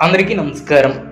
అందరికీ నమస్కారం.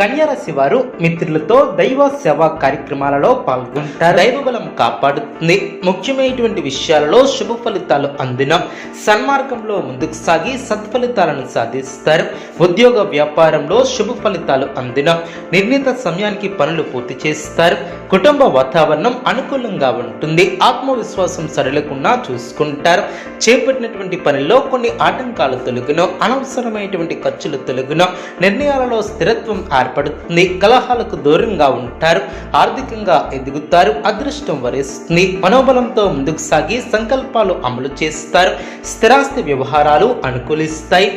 కన్యారాశి వారు మిత్రులతో దైవ సేవా కార్యక్రమాలలో పాల్గొంటారు. దైవ బలం కాపాడుతుంది. ముఖ్యమైనటువంటి విషయాలలో శుభ ఫలితాలు అందిన సన్మార్గంలో ముందుకు సాగి సత్ఫలితాలను సాధిస్తారు. ఉద్యోగ వ్యాపారంలో శుభ ఫలితాలు అందిన నిర్ణీత సమయానికి పనులు పూర్తి చేస్తారు. కుటుంబ వాతావరణం అనుకూలంగా ఉంటుంది. ఆత్మవిశ్వాసం సడలకుండా చూసుకుంటారు. చేపట్టినటువంటి పనిలో కొన్ని ఆటంకాలు తొలగిన అనవసరమైనటువంటి ఖర్చులు తొలగిన నిర్ణయాలలో స్థిరత్వం ఏర్పడుతుంది. కలహాలకు దూరంగా ఉంటారు ఆర్థికంగా ఎదుగుతారు అదృష్టం వరిస్తుంది. మనోబలంతో ముందుకు సాగి సంకల్పాలు అమలు చేస్తారు. స్థిరాస్తి వ్యవహారాలు అనుకూలిస్తాయి.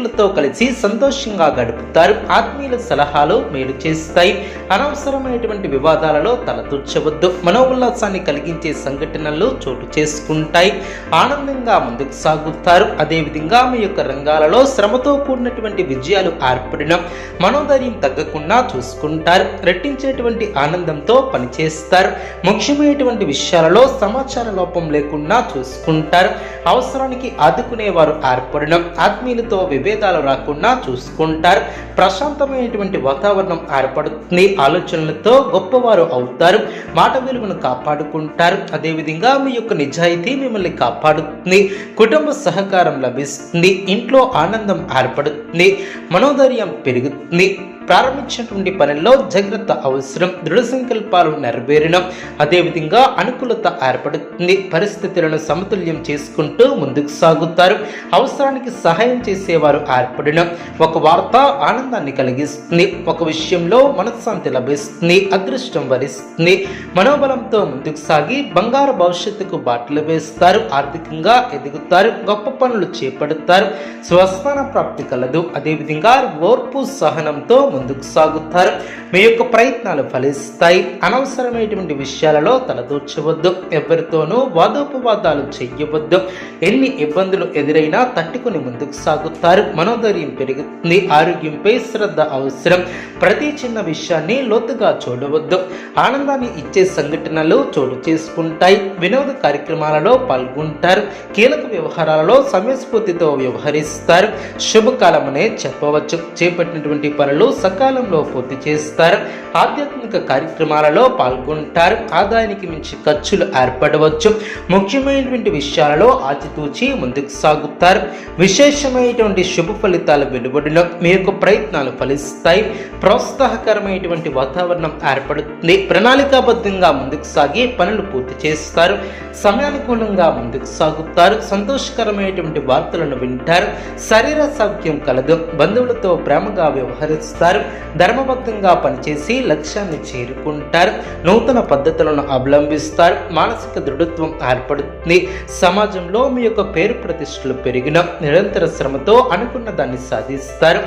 మిత్రులతో కలిసి సంతోషంగా గడుపుతారు. ఆత్మీయుల సలహాలు మేలు చేస్తాయి. అనవసరమైనటువంటి వివాదాలలో తలదూర్చవద్దు. మనోల్లాసాన్ని కలిగించే సంఘటనలు చోటు చేసుకుంటాయి. ఆనందంగా ముందుకు సాగుతారు. అదేవిధంగా మీ యొక్క రంగాలలో శ్రమతో కూడినటువంటి విజయాలు ఏర్పడిన మనోధైర్యం తగ్గకుండా చూసుకుంటారు. రెట్టించేటువంటి ఆనందంతో పనిచేస్తారు. ముఖ్యమైనటువంటి విషయాలలో సమాచార లోపం లేకుండా చూసుకుంటారు. అవసరానికి ఆదుకునేవారు ఏర్పడిన ఆత్మీయులతో విభేదాలు రాకుండా చూసుకుంటారు. ప్రశాంతమైనటువంటి వాతావరణం ఏర్పడుతుంది. ఆలోచనలతో గొప్పవారు అవుతారు. మాట విలువను కాపాడుకుంటారు. అదేవిధంగా మీ యొక్క నిజాయితీ మిమ్మల్ని కాపాడుతుంది. కుటుంబ సహకారం లభిస్తుంది. ఇంట్లో ఆనందం ఏర్పడుతుంది. మనోధైర్యం పెరుగుతుంది. ప్రారంభించినటువంటి పనుల్లో జాగ్రత్త అవసరం దృఢ సంకల్పాలు నెరవేరిన. అదేవిధంగా అనుకూలత ఏర్పడుతుంది. పరిస్థితులను సమతుల్యం చేసుకుంటూ ముందుకు సాగుతారు. అవసరానికి సహాయం చేసేవారు ఏర్పడిన. ఒక వార్త ఆనందాన్ని కలిగిస్తుంది. ఒక విషయంలో మనశ్శాంతి లభిస్తుంది. అదృష్టం వరిస్తుంది. మనోబలంతో ముందుకు సాగి బంగారు భవిష్యత్తుకు బాటలు వేస్తారు. ఆర్థికంగా ఎదుగుతారు. గొప్ప పనులు చేపడతారు. స్వస్థాన ప్రాప్తి కలదు. అదేవిధంగా ఓర్పు సహనంతో ముందుకు సాగుతారు. మీ యొక్క ప్రయత్నాలు ఫలిస్తాయి. అనవసరమైనటువంటి విషయాలలో తలదూర్చవద్దు. ఎవరితోనూ వాదోపవాదాలు చెయ్యవద్దు ఎన్ని ఇబ్బందులు ఎదురైనా తట్టుకుని ముందుకు సాగుతారు. మనోధైర్యం పెరుగుతుంది. ఆరోగ్యంపై శ్రద్ధ అవసరం. ప్రతి చిన్న విషయాన్ని లోతుగా చూడవద్దు. ఆనందాన్ని ఇచ్చే సంఘటనలు చోటు చేసుకుంటాయి. వినోద కార్యక్రమాలలో పాల్గొంటారు. కీలక వ్యవహారాలలో సమయస్ఫూర్తితో వ్యవహరిస్తారు. శుభకాలమనే చెప్పవచ్చు. చేపట్టినటువంటి పనులు సకాలంలో పూర్తి చేస్తారు. ఆధ్యాత్మిక కార్యక్రమాలలో పాల్గొంటారు. ఆదాయానికి మించి ఖర్చులు ఏర్పడవచ్చు. ముఖ్యమైనటువంటి విషయాలలో ఆచితూచి ముందుకు సాగుతారు. విశేషమైనటువంటి శుభ ఫలితాల వెలువడిన. మీకు ప్రయత్నాలు ఫలిస్తాయి. ప్రోత్సాహకరమైనటువంటి వాతావరణం ఏర్పడుతుంది. ప్రణాళికాబద్ధంగా ముందుకు సాగి పనులు పూర్తి చేస్తారు. సమయానుకూలంగా ముందుకు సాగుతారు. సంతోషకరమైనటువంటి వార్తలను వింటారు. శరీర సౌఖ్యం కలదు. బంధువులతో ప్రేమగా వ్యవహరిస్తారు. ధర్మబద్ధంగా పనిచేసి లక్ష్యాన్ని చేరుకుంటారు. నూతన పద్ధతులను అవలంబిస్తారు. మానసిక దృఢత్వం ఏర్పడుతుంది. సమాజంలో మీ యొక్క పేరు ప్రతిష్టలు పెరిగిన నిరంతర శ్రమతో అనుకున్న దాన్ని సాధిస్తారు.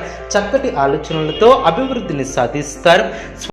చక్కటి ఆలోచనలతో అభివృద్ధిని సాధిస్తారు.